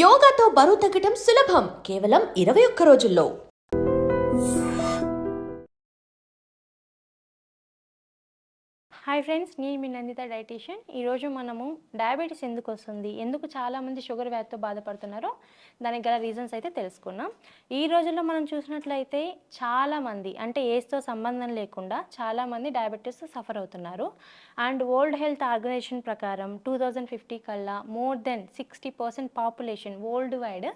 యోగాతో బరువు తగ్గటం సులభం. కేవలం ఇరవై ఒక్క రోజుల్లో. హాయ్ ఫ్రెండ్స్ నేను మీ నందిత డైటీషియన్. ఈరోజు మనము డయాబెటీస్ ఎందుకు వస్తుంది? ఎందుకు చాలామంది షుగర్ వ్యాధితో బాధపడుతున్నారో దానికి గల రీజన్స్ అయితే తెలుసుకున్నాం ఈ రోజుల్లో మనం చూసినట్లయితే చాలామంది అంటే ఏజ్తో సంబంధం లేకుండా చాలామంది డయాబెటీస్ సఫర్ అవుతున్నారు. అండ్ వరల్డ్ హెల్త్ ఆర్గనైజేషన్ ప్రకారం టూ థౌజండ్ ఫిఫ్టీ కల్లా more than sixty percent population worldwide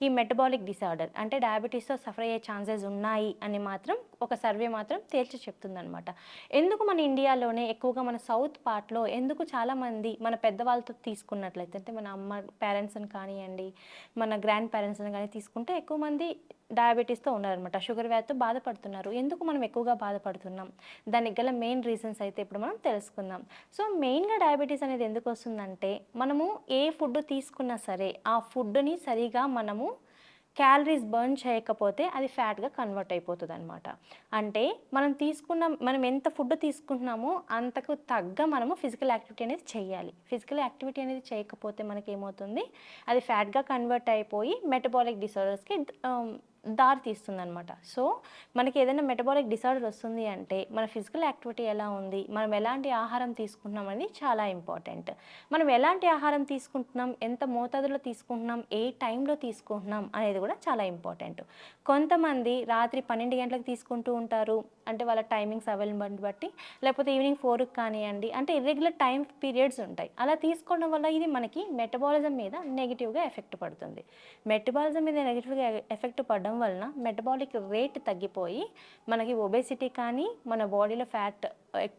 ఈ మెటబాలిక్ డిసార్డర్ అంటే డయాబెటీస్తో సఫర్ అయ్యే ఛాన్సెస్ ఉన్నాయి అని మాత్రం ఒక సర్వే మాత్రం తేల్చి చెప్తుందనమాట ఎందుకు మన ఇండియాలోనే ఎక్కువగా మన సౌత్ పార్ట్లో ఎందుకు చాలామంది మన పెద్దవాళ్ళతో తీసుకున్నట్లయితే అంటే మన అమ్మ పేరెంట్స్ని కానివ్వండి మన గ్రాండ్ పేరెంట్స్ని కానీ తీసుకుంటే ఎక్కువ మంది డయాబెటీస్తో ఉన్నారనమాట షుగర్ వ్యాధితో బాధపడుతున్నారు. ఎందుకు మనం ఎక్కువగా బాధపడుతున్నాం? దానికి గల మెయిన్ రీజన్స్ అయితే ఇప్పుడు మనం తెలుసుకుందాం. సో మెయిన్గా డయాబెటీస్ అనేది ఎందుకు వస్తుందంటే మనము ఏ ఫుడ్ తీసుకున్నా సరే ఆ ఫుడ్ని సరిగా మనము క్యాలరీస్ బర్న్ చేయకపోతే అది ఫ్యాట్గా కన్వర్ట్ అయిపోతుంది అనమాట అంటే మనం తీసుకున్న మనం ఎంత ఫుడ్ తీసుకుంటున్నామో అంతకు తగ్గ మనము ఫిజికల్ యాక్టివిటీ అనేది చేయాలి. ఫిజికల్ యాక్టివిటీ అనేది చేయకపోతే మనకి ఏమవుతుంది అది ఫ్యాట్గా కన్వర్ట్ అయిపోయి మెటబాలిక్ డిసార్డర్స్కి దారి తీస్తుందనమాట సో మనకి ఏదైనా మెటబాలిక్ డిసార్డర్ వస్తుంది అంటే మన ఫిజికల్ యాక్టివిటీ ఎలా ఉంది మనం ఎలాంటి ఆహారం తీసుకుంటున్నాం అనేది చాలా ఇంపార్టెంట్ మనం ఎలాంటి ఆహారం తీసుకుంటున్నాం ఎంత మోతాదులో తీసుకుంటున్నాం ఏ టైంలో తీసుకుంటున్నాం అనేది కూడా చాలా ఇంపార్టెంట్ కొంతమంది రాత్రి పన్నెండు గంటలకు తీసుకుంటూ ఉంటారు. అంటే వాళ్ళ టైమింగ్స్ అవైలబుల్ బట్టి. లేకపోతే ఈవినింగ్ ఫోర్కి కానివ్వండి. అంటే ఇర్రెగ్యులర్ టైం పీరియడ్స్ ఉంటాయి. అలా తీసుకోవడం వల్ల ఇది మనకి మెటబాలిజం మీద నెగిటివ్గా ఎఫెక్ట్ పడుతుంది. మెటబాలిజం మీద నెగిటివ్గా ఎఫెక్ట్ పడడం వలన మెటబాలిక్ రేట్ తగ్గిపోయి మనకి ఒబేసిటీ కానీ మన బాడీలో ఫ్యాట్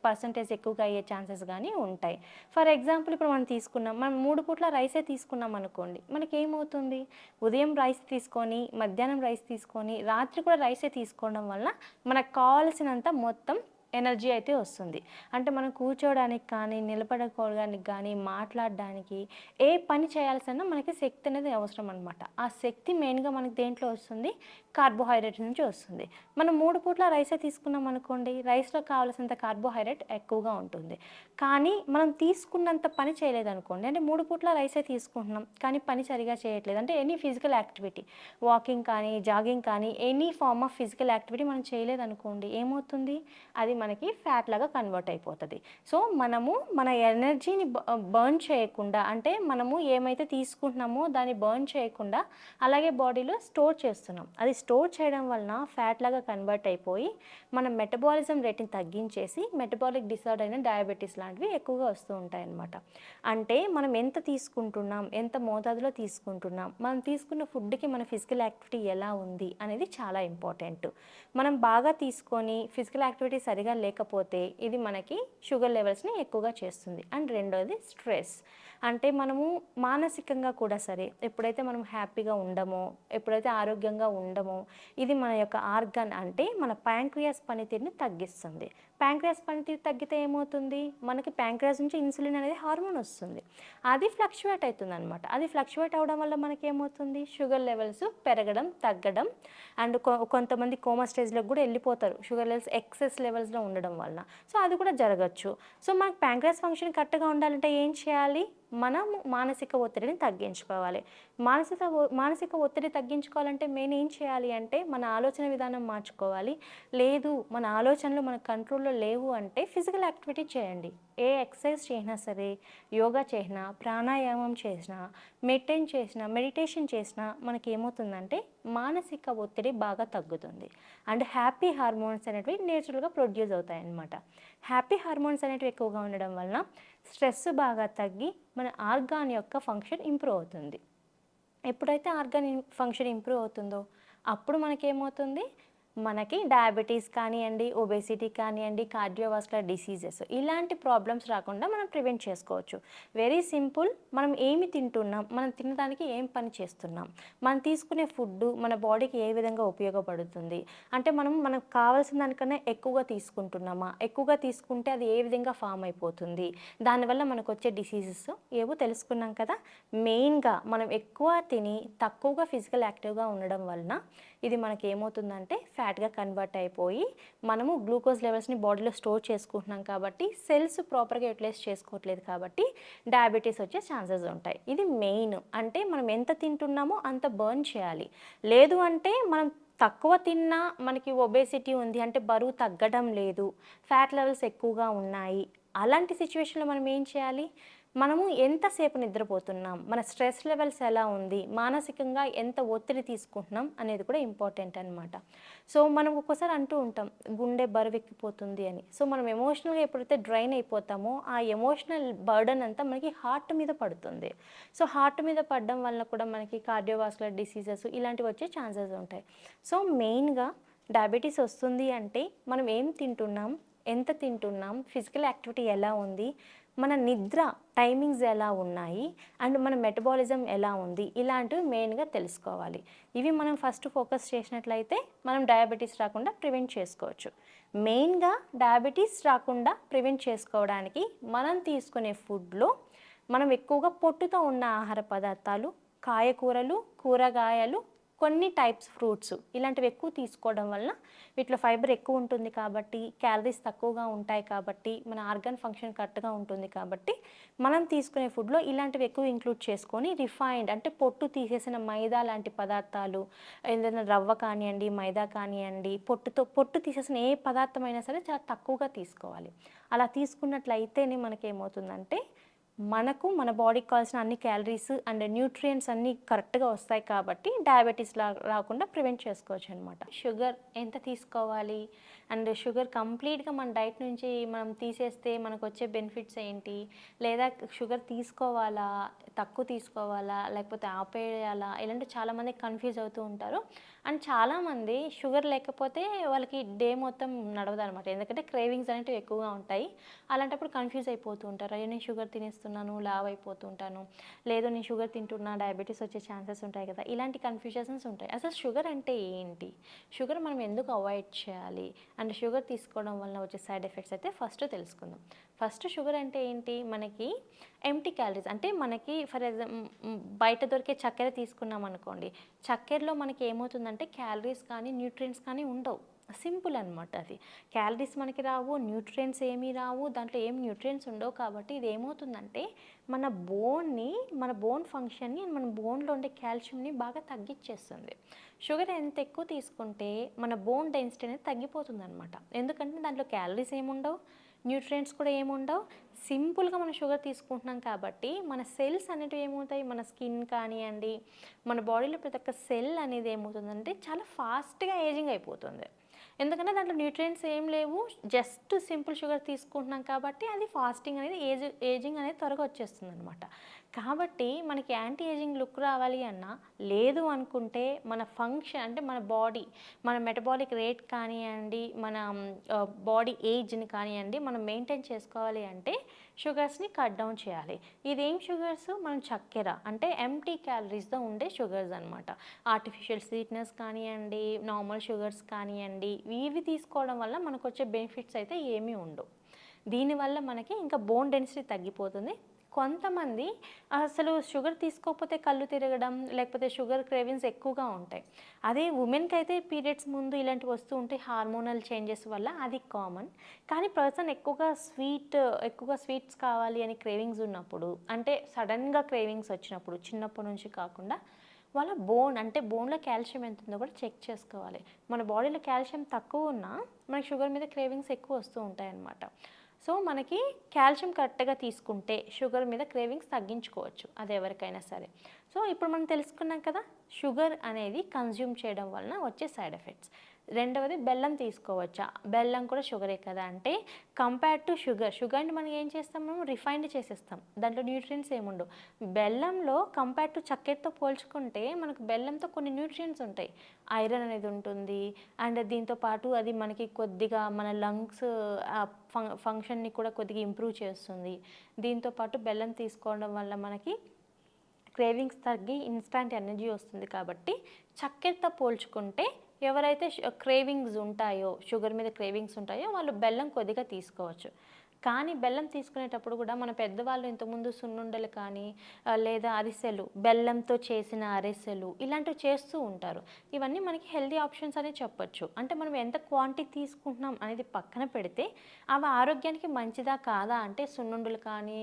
పర్సంటేజ్ ఎక్కువగా అయ్యే ఛాన్సెస్ కానీ ఉంటాయి. ఫర్ ఎగ్జాంపుల్ ఇప్పుడు మనం తీసుకున్నాం మనం మూడు పూట్ల రైసే తీసుకున్నాం అనుకోండి మనకి ఏమవుతుంది ఉదయం రైస్ తీసుకొని మధ్యాహ్నం రైస్ తీసుకొని రాత్రి కూడా రైసే తీసుకోవడం వల్ల మనకు కావాల్సినంత మొత్తం ఎనర్జీ అయితే వస్తుంది. అంటే మనం కూర్చోవడానికి కానీ నిలబడుకోవడానికి కానీ మాట్లాడడానికి ఏ పని చేయాల్సిన మనకి శక్తి అనేది అవసరం అనమాట ఆ శక్తి మెయిన్గా మనకి దేంట్లో వస్తుంది? కార్బోహైడ్రేట్ నుంచి వస్తుంది. మనం మూడు పూట్ల రైసే తీసుకున్నాం అనుకోండి రైస్లో కావాల్సినంత కార్బోహైడ్రేట్ ఎక్కువగా ఉంటుంది. కానీ మనం తీసుకున్నంత పని చేయలేదనుకోండి అంటే మూడు పూట్ల రైసే తీసుకుంటున్నాం కానీ పని సరిగా చేయట్లేదు. అంటే ఎనీ ఫిజికల్ యాక్టివిటీ వాకింగ్ కానీ జాగింగ్ కానీ any form of physical activity మనం చేయలేదు అనుకోండి ఏమవుతుంది? అది మనకి ఫ్యాట్ లాగా కన్వర్ట్ అయిపోతుంది. సో మనము మన ఎనర్జీని బర్న్ చేయకుండా అంటే మనము ఏమైతే తీసుకుంటున్నామో దాన్ని బర్న్ చేయకుండా అలాగే బాడీలో స్టోర్ చేస్తున్నాం. అది స్టోర్ చేయడం వలన ఫ్యాట్ లాగా కన్వర్ట్ అయిపోయి మన మెటబాలిజం రేట్ని తగ్గించేసి మెటబాలిక్ డిసార్డర్ అయిన డయాబెటీస్ లాంటివి ఎక్కువగా వస్తూ ఉంటాయి అన్నమాట అంటే మనం ఎంత తీసుకుంటున్నాం ఎంత మోతాదులో తీసుకుంటున్నాం మనం తీసుకున్న ఫుడ్కి మన ఫిజికల్ యాక్టివిటీ ఎలా ఉంది అనేది చాలా ఇంపార్టెంట్ మనం బాగా తీసుకొని ఫిజికల్ యాక్టివిటీ సరిగా లేకపోతే ఇది మనకి షుగర్ లెవెల్స్ని ఎక్కువగా చేస్తుంది. అండ్ రెండోది స్ట్రెస్. అంటే మనము మానసికంగా కూడా సరే ఎప్పుడైతే మనం హ్యాపీగా ఉండమో ఎప్పుడైతే ఆరోగ్యంగా ఉండమో ఇది మన యొక్క ఆర్గన్ అంటే మన ప్యాంక్రియాస్ పనితీరుని తగ్గిస్తుంది. ప్యాంక్రియాస్ పనితీరు తగ్గితే ఏమవుతుంది? మనకి ప్యాంక్రియాస్ నుంచి ఇన్సులిన్ అనేది హార్మోన్ వస్తుంది. అది ఫ్లక్చువేట్ అవుతుంది అనమాట అది ఫ్లక్చువేట్ అవడం వల్ల మనకి ఏమవుతుంది? షుగర్ లెవెల్స్ పెరగడం తగ్గడం. అండ్ కొంతమంది కోమా స్టేజ్లోకి కూడా వెళ్ళిపోతారు. షుగర్ లెవెల్స్ ఎక్సెస్ లెవెల్స్లో ఉండడం వలన. సో అది కూడా జరగచ్చు. సో మనకి ప్యాంక్రియాస్ ఫంక్షన్ కరెక్ట్గా ఉండాలంటే ఏం చేయాలి? మనం మానసిక ఒత్తిడిని తగ్గించుకోవాలి. మానసిక ఒ- మానసిక ఒత్తిడి తగ్గించుకోవాలంటే మెయిన్ ఏం చేయాలి అంటే మన ఆలోచన విధానం మార్చుకోవాలి. లేదు మన ఆలోచనలు మన కంట్రోల్లో లేవు అంటే ఫిజికల్ యాక్టివిటీ చేయండి. ఏ ఎక్సర్సైజ్ చేసినా సరే యోగా చేసినా ప్రాణాయామం చేసినా మెయింటైన్ చేసినా మెడిటేషన్ చేసినా మనకి ఏమవుతుందంటే మానసిక ఒత్తిడి బాగా తగ్గుతుంది. అండ్ హ్యాపీ హార్మోన్స్ అనేటివి నేచురల్గా ప్రొడ్యూస్ అవుతాయి అన్నమాట హ్యాపీ హార్మోన్స్ అనేటివి ఎక్కువగా ఉండడం వలన స్ట్రెస్ బాగా తగ్గి మన ఆర్గాన్ యొక్క ఫంక్షన్ ఇంప్రూవ్ అవుతుంది. ఎప్పుడైతే ఆర్గాన్ ఫంక్షన్ ఇంప్రూవ్ అవుతుందో అప్పుడు మనకేమవుతుంది? మనకి డయాబెటీస్ కానివ్వండి ఒబేసిటీ కానివ్వండి కార్డియోవాస్కులర్ డిసీజెస్ ఇలాంటి ప్రాబ్లమ్స్ రాకుండా మనం ప్రివెంట్ చేసుకోవచ్చు. Very simple. మనం ఏమి తింటున్నాం? మనం తినడానికి ఏం పని చేస్తున్నాం? మనం తీసుకునే ఫుడ్ మన బాడీకి ఏ విధంగా ఉపయోగపడుతుంది? అంటే మనం మనకు కావాల్సిన దానికన్నా ఎక్కువగా తీసుకుంటున్నామా? ఎక్కువగా తీసుకుంటే అది ఏ విధంగా ఫామ్ అయిపోతుంది? దానివల్ల మనకు వచ్చే డిసీజెస్ ఏవో తెలుసుకున్నాం కదా? మెయిన్గా మనం ఎక్కువ తిని తక్కువగా ఫిజికల్ యాక్టివ్గా ఉండడం వలన ఇది మనకి ఏమవుతుందంటే ఫ్యాట్గా కన్వర్ట్ అయిపోయి మనము గ్లూకోజ్ లెవెల్స్ని బాడీలో స్టోర్ చేసుకుంటున్నాం కాబట్టి సెల్స్ ప్రాపర్గా యూటిలైజ్ చేసుకోవట్లేదు కాబట్టి డయాబెటీస్ వచ్చే ఛాన్సెస్ ఉంటాయి. ఇది మెయిన్. అంటే మనం ఎంత తింటున్నామో అంత బర్న్ చేయాలి. లేదు అంటే మనం తక్కువ తిన్నా మనకి ఒబేసిటీ ఉంది అంటే బరువు తగ్గడం లేదు. ఫ్యాట్ లెవెల్స్ ఎక్కువగా ఉన్నాయి. అలాంటి సిచ్యువేషన్లో మనం ఏం చేయాలి? మనము ఎంతసేపు నిద్రపోతున్నాం? మన స్ట్రెస్ లెవెల్స్ ఎలా ఉంది? మానసికంగా ఎంత ఒత్తిడి తీసుకుంటున్నాం? అనేది కూడా ఇంపార్టెంట్ అనమాట సో మనం ఒక్కోసారి అంటూ ఉంటాం గుండె బరువెక్కిపోతుంది అని. సో మనం ఎమోషనల్గా ఎప్పుడైతే డ్రైన్ అయిపోతామో ఆ ఎమోషనల్ బర్డన్ అంతా మనకి హార్ట్ మీద పడుతుంది. సో హార్ట్ మీద పడడం వల్ల కూడా మనకి కార్డియోవాస్కులర్ డిసీజెస్ ఇలాంటివి వచ్చే ఛాన్సెస్ ఉంటాయి. సో మెయిన్గా డయాబెటీస్ వస్తుంది అంటే మనం ఏం తింటున్నాం? ఎంత తింటున్నాం? ఫిజికల్ యాక్టివిటీ ఎలా ఉంది? మన నిద్ర టైమింగ్స్ ఎలా ఉన్నాయి అండ్ మన మెటబాలిజం ఎలా ఉంది ఇలాంటివి మెయిన్గా తెలుసుకోవాలి. ఇవి మనం ఫస్ట్ ఫోకస్ చేసినట్లయితే మనం డయాబెటీస్ రాకుండా ప్రివెంట్ చేసుకోవచ్చు. మెయిన్గా డయాబెటీస్ రాకుండా ప్రివెంట్ చేసుకోవడానికి మనం తీసుకునే ఫుడ్లో మనం ఎక్కువగా పొట్టుతో ఉన్న ఆహార పదార్థాలు కాయకూరలు కూరగాయలు కొన్ని టైప్స్ ఫ్రూట్స్ ఇలాంటివి ఎక్కువ తీసుకోవడం వలన వీటిలో ఫైబర్ ఎక్కువ ఉంటుంది కాబట్టి క్యాలరీస్ తక్కువగా ఉంటాయి కాబట్టి మన ఆర్గన్ ఫంక్షన్ కరెక్ట్గా ఉంటుంది కాబట్టి మనం తీసుకునే ఫుడ్లో ఇలాంటివి ఎక్కువ ఇంక్లూడ్ చేసుకొని రిఫైన్డ్ అంటే పొట్టు తీసేసిన మైదా లాంటి పదార్థాలు ఏదైనా రవ్వ కానివ్వండి మైదా కానివ్వండి పొట్టుతో పొట్టు తీసేసిన ఏ పదార్థమైనా సరే చాలా తక్కువగా తీసుకోవాలి. అలా తీసుకున్నట్లయితేనే మనకేమవుతుందంటే మనకు మన బాడీకి కావాల్సిన అన్ని క్యాలరీస్ అండ్ న్యూట్రియంట్స్ అన్నీ కరెక్ట్గా వస్తాయి కాబట్టి డయాబెటీస్ లా రాకుండా ప్రివెంట్ చేసుకోవచ్చు అనమాట షుగర్ ఎంత తీసుకోవాలి? అండ్ షుగర్ కంప్లీట్గా మన డైట్ నుంచి మనం తీసేస్తే మనకు వచ్చే బెనిఫిట్స్ ఏంటి? లేదా షుగర్ తీసుకోవాలా? తక్కువ తీసుకోవాలా? లేకపోతే ఆపేయాలా? ఇలాంటి చాలామంది కన్ఫ్యూజ్ అవుతూ ఉంటారు. అండ్ చాలామంది షుగర్ లేకపోతే వాళ్ళకి డే మొత్తం నడవదు అనమాట ఎందుకంటే క్రేవింగ్స్ అనేవి ఎక్కువగా ఉంటాయి. అలాంటప్పుడు కన్ఫ్యూజ్ అయిపోతూ ఉంటారు. అయ్యో నేను షుగర్ తినేస్తున్నాను లావ్ అయిపోతుంటాను లేదు నేను షుగర్ తింటున్నా డయాబెటీస్ వచ్చే ఛాన్సెస్ ఉంటాయి కదా. ఇలాంటి కన్ఫ్యూజన్స్ ఉంటాయి. అసలు షుగర్ అంటే ఏంటి? షుగర్ మనం ఎందుకు అవాయిడ్ చేయాలి? అండ్ షుగర్ తీసుకోవడం వల్ల వచ్చే సైడ్ ఎఫెక్ట్స్ అయితే ఫస్ట్ తెలుసుకుందాం. ఫస్ట్ షుగర్ అంటే ఏంటి? మనకి ఎంటీ క్యాలరీస్. అంటే మనకి ఫర్ ఎగ్జాంపుల్ బయట దొరికే చక్కెర తీసుకున్నాం అనుకోండి చక్కెరలో మనకి ఏమవుతుందంటే అంటే క్యాలరీస్ కానీ న్యూట్రియంట్స్ కానీ ఉండవు. సింపుల్ అనమాట అది. క్యాలరీస్ మనకి రావు న్యూట్రియంట్స్ ఏమీ రావు దాంట్లో ఏం న్యూట్రియంట్స్ ఉండవు కాబట్టి ఇది ఏమవుతుందంటే మన బోన్ని మన బోన్ ఫంక్షన్ని మన బోన్లో ఉండే కాల్షియంని బాగా తగ్గించేస్తుంది. షుగర్ ఎంత ఎక్కువ తీసుకుంటే మన బోన్ డెన్సిటీ అనేది తగ్గిపోతుంది అనమాట ఎందుకంటే దాంట్లో క్యాలరీస్ ఏముండవు? న్యూట్రియంట్స్ కూడా ఏముండవు? సింపుల్గా మనం షుగర్ తీసుకుంటున్నాం కాబట్టి మన సెల్స్ అనేటివి ఏమవుతాయి? మన స్కిన్ కానివ్వండి మన బాడీలో ప్రతి ఒక్క సెల్ అనేది ఏమవుతుందంటే చాలా ఫాస్ట్గా ఏజింగ్ అయిపోతుంది. ఎందుకంటే దాంట్లో న్యూట్రియంట్స్ ఏం లేవు. జస్ట్ సింపుల్ షుగర్ తీసుకుంటున్నాం కాబట్టి అది ఫాస్టింగ్ అనేది ఏజ్ ఏజింగ్ అనేది త్వరగా వచ్చేస్తుంది అనమాట కాబట్టి మనకి యాంటీ ఏజింగ్ లుక్ రావాలి అన్నా లేదు అనుకుంటే మన ఫంక్షన్ అంటే మన బాడీ మన మెటబాలిక్ రేట్ కానివ్వండి మన బాడీ ఏజ్ని కానివ్వండి మనం మెయింటైన్ చేసుకోవాలి అంటే షుగర్స్ని కట్ డౌన్ చేయాలి. ఇదేం షుగర్స్ మనం చక్కెర అంటే ఎంటీ క్యాలరీస్తో ఉండే షుగర్స్ అనమాట ఆర్టిఫిషియల్ స్వీట్నెస్ కానివ్వండి నార్మల్ షుగర్స్ కానివ్వండి ఇవి తీసుకోవడం వల్ల మనకు వచ్చే బెనిఫిట్స్ అయితే ఏమీ ఉండవు. దీనివల్ల మనకి ఇంకా బోన్ డెన్సిటీ తగ్గిపోతుంది. కొంతమంది అసలు షుగర్ తీసుకోకపోతే కళ్ళు తిరగడం లేకపోతే షుగర్ క్రేవింగ్స్ ఎక్కువగా ఉంటాయి. అదే ఉమెన్కి అయితే పీరియడ్స్ ముందు ఇలాంటివి వస్తూ ఉంటాయి హార్మోనల్ చేంజెస్ వల్ల అది కామన్. కానీ పర్సన్ ఎక్కువగా స్వీట్ ఎక్కువగా స్వీట్స్ కావాలి అని క్రేవింగ్స్ ఉన్నప్పుడు అంటే సడన్గా క్రేవింగ్స్ వచ్చినప్పుడు చిన్నప్పటి నుంచి కాకుండా వాళ్ళ బోన్ అంటే బోన్లో కాల్షియం ఎంత ఉందో కూడా చెక్ చేసుకోవాలి. మన బాడీలో కాల్షియం తక్కువ ఉన్నా మనకి షుగర్ మీద క్రేవింగ్స్ ఎక్కువ వస్తూ ఉంటాయి అన్నమాట సో మనకి కాల్షియం కరెక్ట్గా తీసుకుంటే షుగర్ మీద క్రేవింగ్స్ తగ్గించుకోవచ్చు అది ఎవరికైనా సరే. సో ఇప్పుడు మనం తెలుసుకున్నాం కదా షుగర్ అనేది కన్జ్యూమ్ చేయడం వలన వచ్చే సైడ్ ఎఫెక్ట్స్. రెండవది బెల్లం తీసుకోవచ్చా? బెల్లం కూడా షుగరే కదా. అంటే కంపేర్ టు షుగర్ షుగర్ అంటే మనం ఏం చేస్తాం? మనం రిఫైన్డ్ చేసేస్తాం. దాంట్లో న్యూట్రియంట్స్ ఏముండవు? బెల్లంలో కంపేర్ టు చక్కెరతో పోల్చుకుంటే మనకు బెల్లంతో కొన్ని న్యూట్రియంట్స్ ఉంటాయి. ఐరన్ అనేది ఉంటుంది. అండ్ దీంతో పాటు అది మనకి కొద్దిగా మన లంగ్స్ ఫంక్షన్ని కూడా కొద్దిగా ఇంప్రూవ్ చేస్తుంది. దీంతో పాటు బెల్లం తీసుకోవడం వల్ల మనకి క్రేవింగ్స్ తగ్గి ఇన్స్టాంట్ ఎనర్జీ వస్తుంది కాబట్టి చక్కెరతో పోల్చుకుంటే ఎవరైతే క్రేవింగ్స్ ఉంటాయో షుగర్ మీద క్రేవింగ్స్ ఉంటాయో వాళ్ళు బెల్లం కొద్దిగా తీసుకోవచ్చు. కానీ బెల్లం తీసుకునేటప్పుడు కూడా మన పెద్దవాళ్ళు ఇంతకుముందు సున్నుండలు కానీ లేదా అరిసెలు బెల్లంతో చేసిన అరిసెలు ఇలాంటివి చేస్తూ ఉంటారు. ఇవన్నీ మనకి హెల్దీ ఆప్షన్స్ అనే చెప్పొచ్చు. అంటే మనం ఎంత క్వాంటిటీ తీసుకుంటున్నాం అనేది పక్కన పెడితే అవి ఆరోగ్యానికి మంచిదా కాదా అంటే సున్నుండలు కానీ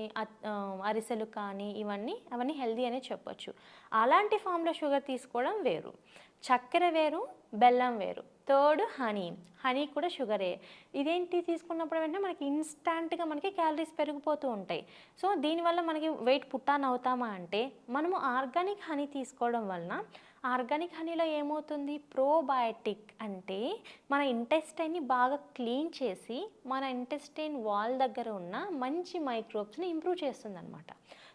అరిసెలు కానీ ఇవన్నీ అవన్నీ హెల్దీ అనే చెప్పొచ్చు. అలాంటి ఫామ్లో షుగర్ తీసుకోవడం వేరు. చక్కెర వేరు బెల్లం వేరు. థర్డ్ హనీ హనీ కూడా షుగరే ఇదేంటి తీసుకున్నప్పుడు వెంటనే మనకి ఇన్స్టాంట్గా మనకి క్యాలరీస్ పెరిగిపోతూ ఉంటాయి. సో దీనివల్ల మనకి వెయిట్ పుట్టాన్ అవుతామా అంటే మనము ఆర్గానిక్ హనీ తీసుకోవడం వలన ఆర్గానిక్ హనీలో ఏమవుతుంది? ప్రోబయాటిక్ అంటే మన ఇంటెస్టైన్ని బాగా క్లీన్ చేసి మన ఇంటెస్టైన్ వాల్ దగ్గర ఉన్న మంచి మైక్రోబ్స్ని ఇంప్రూవ్ చేస్తుంది అనమాట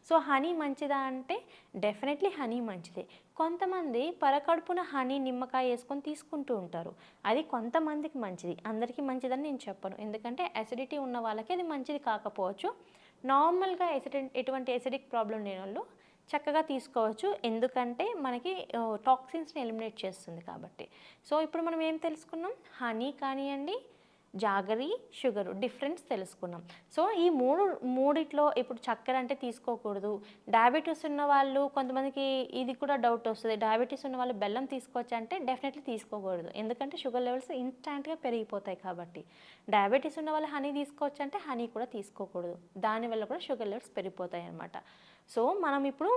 సో హనీ మంచిదా అంటే డెఫినెట్లీ హనీ మంచిదే. కొంతమంది పరకడుపున హనీ నిమ్మకాయ వేసుకొని తీసుకుంటూ ఉంటారు. అది కొంతమందికి మంచిది. అందరికీ మంచిదని నేను చెప్పను. ఎందుకంటే అసిడిటీ ఉన్న వాళ్ళకి అది మంచిది కాకపోవచ్చు. నార్మల్గా ఎసిడి ఎటువంటి ఎసిడిక్ ప్రాబ్లం లేని వాళ్ళు చక్కగా తీసుకోవచ్చు. ఎందుకంటే మనకి టాక్సిన్స్ని ఎలిమినేట్ చేస్తుంది కాబట్టి. సో ఇప్పుడు మనం ఏం తెలుసుకున్నాం? హనీ కానివ్వండి జాగరి షుగరు డిఫరెన్స్ తెలుసుకున్నాం. సో ఈ మూడు మూడిట్లో ఇప్పుడు చక్కెర అంటే తీసుకోకూడదు. డయాబెటీస్ ఉన్న వాళ్ళు కొంతమందికి ఇది కూడా డౌట్ వస్తుంది. డయాబెటీస్ ఉన్న వాళ్ళు బెల్లం తీసుకోవచ్చు అంటే డెఫినెట్లీ తీసుకోకూడదు. ఎందుకంటే షుగర్ లెవెల్స్ ఇన్స్టాంట్గా పెరిగిపోతాయి కాబట్టి. డయాబెటీస్ ఉన్న వాళ్ళు హనీ తీసుకోవచ్చు అంటే హనీ కూడా తీసుకోకూడదు. దానివల్ల కూడా షుగర్ లెవెల్స్ పెరిగిపోతాయి అన్నమాట. సో మనం ఇప్పుడు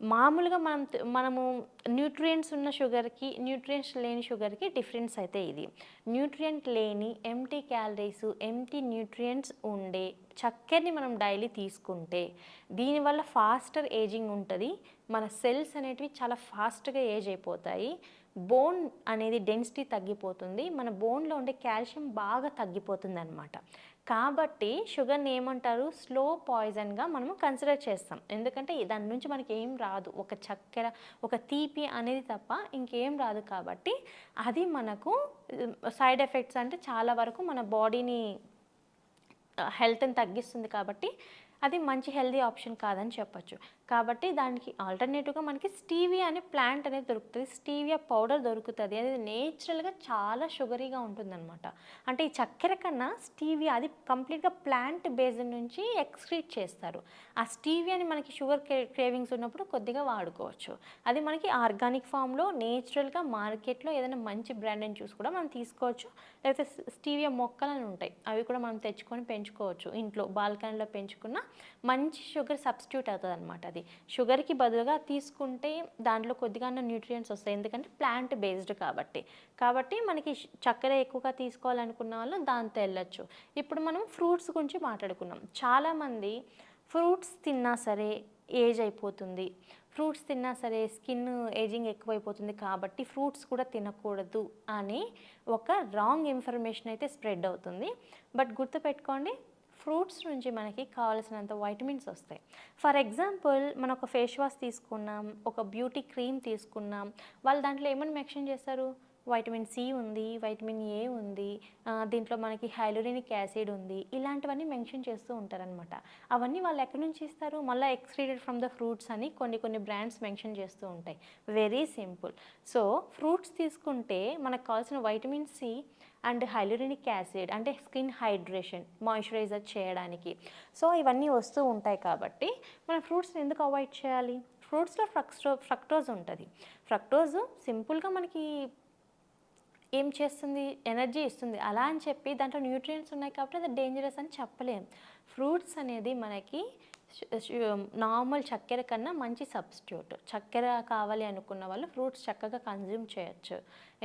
మామూలుగా మనం మనము న్యూట్రియంట్స్ ఉన్న షుగర్కి న్యూట్రియంట్స్ లేని షుగర్కి డిఫరెన్స్ అయితే ఇది. న్యూట్రియంట్ లేని ఎంటీ క్యాలరీస్ ఎంటీ న్యూట్రియంట్స్ ఉండే చక్కెరని మనం డైలీ తీసుకుంటే దీనివల్ల ఫాస్టర్ ఏజింగ్ ఉంటుంది. మన సెల్స్ అనేటివి చాలా ఫాస్ట్గా ఏజ్ అయిపోతాయి. బోన్ అనేది డెన్సిటీ తగ్గిపోతుంది. మన బోన్లో ఉండే కాల్షియం బాగా తగ్గిపోతుంది అనమాట కాబట్టి షుగర్ని ఏమంటారు? స్లో పాయిజన్గా మనము కన్సిడర్ చేస్తాం. ఎందుకంటే దాని నుంచి మనకి ఏం రాదు. ఒక చక్కెర ఒక తీపి అనేది తప్ప ఇంకేం రాదు కాబట్టి అది మనకు సైడ్ ఎఫెక్ట్స్ అంటే చాలా వరకు మన బాడీని హెల్త్ని తగ్గిస్తుంది కాబట్టి అది మంచి హెల్దీ ఆప్షన్ కాదని చెప్పొచ్చు. కాబట్టి దానికి ఆల్టర్నేటివ్గా మనకి స్టీవియా అనే ప్లాంట్ అనేది దొరుకుతుంది. స్టీవియా పౌడర్ దొరుకుతుంది. అది నేచురల్గా చాలా షుగరీగా ఉంటుందన్నమాట. అంటే ఈ చక్కెర కన్నా స్టీవియా అది కంప్లీట్గా ప్లాంట్ బేస్డ్ నుంచి ఎక్స్క్రీట్ చేస్తారు. ఆ స్టీవియాని మనకి షుగర్ క్రేవింగ్స్ ఉన్నప్పుడు కొద్దిగా వాడుకోవచ్చు. అది మనకి ఆర్గానిక్ ఫామ్లో నేచురల్గా మార్కెట్లో ఏదైనా మంచి బ్రాండ్ అని చూసి కూడా మనం తీసుకోవచ్చు. లేకపోతే స్టీవియా మొక్కలు అని ఉంటాయి. అవి కూడా మనం తెచ్చుకొని పెంచుకోవచ్చు. ఇంట్లో బాల్కనీలో పెంచుకున్న మంచి షుగర్ సబ్స్టిట్యూట్ అవుతుంది అనమాట అది. షుగర్కి బదులుగా తీసుకుంటే దాంట్లో కొద్దిగా న్యూట్రియంట్స్ వస్తాయి. ఎందుకంటే ప్లాంట్ బేస్డ్ కాబట్టి. కాబట్టి మనకి చక్కెర ఎక్కువగా తీసుకోవాలనుకున్న వాళ్ళు దాంతో వెళ్ళొచ్చు. ఇప్పుడు మనం ఫ్రూట్స్ గురించి మాట్లాడుకున్నాం చాలామంది ఫ్రూట్స్ తిన్నా సరే ఏజ్ అయిపోతుంది. ఫ్రూట్స్ తిన్నా సరే స్కిన్ ఏజింగ్ ఎక్కువైపోతుంది కాబట్టి ఫ్రూట్స్ కూడా తినకూడదు అని ఒక రాంగ్ ఇన్ఫర్మేషన్ అయితే స్ప్రెడ్ అవుతుంది. బట్ గుర్తుపెట్టుకోండి ఫ్రూట్స్ నుంచి మనకి కావాల్సినంత వైటమిన్స్ వస్తాయి. ఫర్ ఎగ్జాంపుల్ మనం ఒక ఫేస్ వాష్ తీసుకున్నాం ఒక బ్యూటీ క్రీమ్ తీసుకున్నాం వాళ్ళు దాంట్లో ఏమని మెన్షన్ చేస్తారు? వైటమిన్ సి ఉంది వైటమిన్ ఏ ఉంది దీంట్లో మనకి హైలోరినిక్ యాసిడ్ ఉంది ఇలాంటివన్నీ మెన్షన్ చేస్తూ ఉంటారనమాట అవన్నీ వాళ్ళు ఎక్కడి నుంచి ఇస్తారు? మళ్ళీ ఎక్స్ట్రీడెడ్ ఫ్రమ్ ద ఫ్రూట్స్ అని కొన్ని కొన్ని బ్రాండ్స్ మెన్షన్ చేస్తూ ఉంటాయి. Very simple. సో ఫ్రూట్స్ తీసుకుంటే మనకు కావాల్సిన vitamin C and hyaluronic acid అంటే స్కిన్ హైడ్రేషన్ మాయిశ్చరైజర్ చేయడానికి. సో ఇవన్నీ వస్తూ ఉంటాయి కాబట్టి మనం ఫ్రూట్స్ని ఎందుకు అవాయిడ్ చేయాలి? ఫ్రూట్స్లో ఫ్రక్స్టో ఫ్రక్టోజ్ ఉంటుంది. ఫ్రక్టోజ్ సింపుల్గా మనకి ఏం చేస్తుంది? ఎనర్జీ ఇస్తుంది. అలా అని చెప్పి దాంట్లో న్యూట్రియంట్స్ ఉన్నాయి కాబట్టి అది డేంజరస్ అని చెప్పలేం. ఫ్రూట్స్ అనేది మనకి నార్మల్ చక్కెర కన్నా మంచి సబ్స్టిట్యూట్. చక్కెర కావాలి అనుకున్న వాళ్ళు ఫ్రూట్స్ చక్కగా కన్జ్యూమ్ చేయొచ్చు.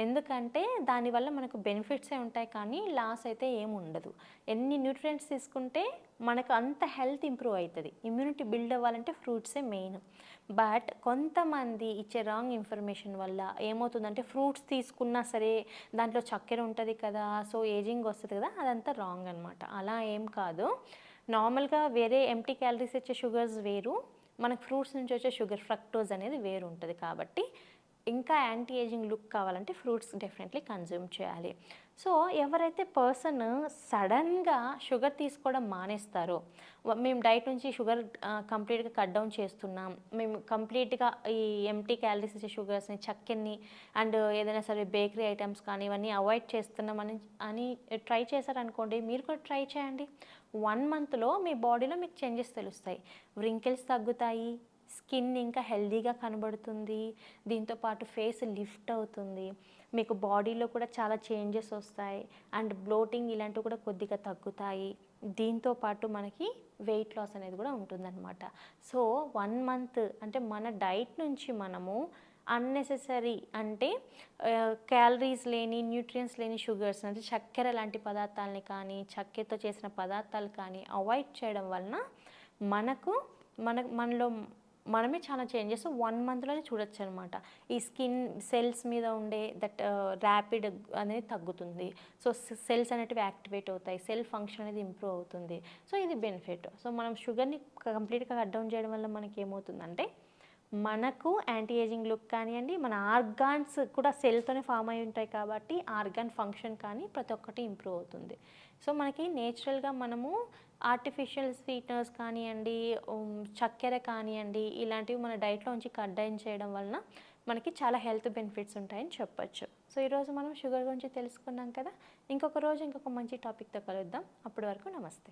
ఎందుకంటే దానివల్ల మనకు బెనిఫిట్సే ఉంటాయి కానీ లాస్ అయితే ఏమి ఉండదు. ఎన్ని న్యూట్రియంట్స్ తీసుకుంటే మనకు అంత హెల్త్ ఇంప్రూవ్ అవుతుంది. ఇమ్యూనిటీ బిల్డ్ అవ్వాలంటే ఫ్రూట్సే మెయిన్. బట్ కొంతమంది ఇచ్చే రాంగ్ ఇన్ఫర్మేషన్ వల్ల ఏమవుతుందంటే ఫ్రూట్స్ తీసుకున్నా సరే దాంట్లో చక్కెర ఉంటుంది కదా సో ఏజింగ్ వస్తుంది కదా అదంతా రాంగ్ అనమాట అలా ఏం కాదు. నార్మల్గా వేరే ఎంటీ క్యాలరీస్ ఇచ్చే షుగర్స్ వేరు. మనకు ఫ్రూట్స్ నుంచి వచ్చే షుగర్ ఫ్రక్టోజ్ అనేది వేరు ఉంటుంది కాబట్టి ఇంకా యాంటీ ఏజింగ్ లుక్ కావాలంటే ఫ్రూట్స్ డెఫినెట్లీ కన్జ్యూమ్ చేయాలి. సో ఎవరైతే పర్సన్ సడన్గా షుగర్ తీసుకోవడం మానేస్తారో మేము డైట్ నుంచి షుగర్ కంప్లీట్గా కట్ డౌన్ చేస్తున్నాం మేము కంప్లీట్గా ఈ ఎంటీ క్యాలరీస్ ఇచ్చే షుగర్స్ని చక్కెరని అండ్ ఏదైనా సరే బేకరీ ఐటమ్స్ కానీ ఇవన్నీ అవాయిడ్ చేస్తున్నామని అని ట్రై చేశారనుకోండి మీరు కూడా ట్రై చేయండి. వన్ మంత్లో మీ బాడీలో మీకు చేంజెస్ తెలుస్తాయి. వ్రింకిల్స్ తగ్గుతాయి స్కిన్ ఇంకా హెల్దీగా కనబడుతుంది దీంతో పాటు ఫేస్ లిఫ్ట్ అవుతుంది మీకు బాడీలో కూడా చాలా చేంజెస్ వస్తాయి అండ్ బ్లోటింగ్ ఇలాంటివి కూడా కొద్దిగా తగ్గుతాయి. దీంతో పాటు మనకి వెయిట్ లాస్ అనేది కూడా ఉంటుందన్నమాట. సో వన్ మంత్ అంటే మన డైట్ నుంచి మనము అన్నెసెసరీ అంటే క్యాలరీస్ లేని న్యూట్రియన్స్ లేని షుగర్స్ అంటే చక్కెర లాంటి పదార్థాలని కానీ చక్కెరతో చేసిన పదార్థాలు కానీ అవాయిడ్ చేయడం వలన మనకు మన మనలో మనమే చాలా చేంజెస్ వన్ మంత్లోనే చూడొచ్చు అనమాట ఈ స్కిన్ సెల్స్ మీద ఉండే దట్ ర్యాపిడ్ అనేది తగ్గుతుంది. సో సెల్స్ అనేటివి యాక్టివేట్ అవుతాయి. సెల్ ఫంక్షన్ అనేది ఇంప్రూవ్ అవుతుంది. సో ఇది బెనిఫిట్ సో మనం షుగర్ని కంప్లీట్గా కట్ డౌన్ చేయడం వల్ల మనకి ఏమవుతుందంటే మనకు యాంటీ ఏజింగ్ లుక్ కానివ్వండి మన ఆర్గాన్స్ కూడా సెల్తోనే ఫామ్ అయి ఉంటాయి కాబట్టి ఆర్గాన్ ఫంక్షన్ కానీ ప్రతి ఒక్కటి ఇంప్రూవ్ అవుతుంది. సో మనకి నేచురల్గా మనము ఆర్టిఫిషియల్ స్వీట్నర్స్ కానివ్వండి చక్కెర కానివ్వండి ఇలాంటివి మన డైట్లో ఉంచి కట్ చేయడం వలన మనకి చాలా హెల్త్ బెనిఫిట్స్ ఉంటాయని చెప్పొచ్చు. సో ఈరోజు మనం షుగర్ గురించి తెలుసుకున్నాం కదా. ఇంకొక రోజు ఇంకొక మంచి టాపిక్తో కలుద్దాం. అప్పటి వరకు నమస్తే.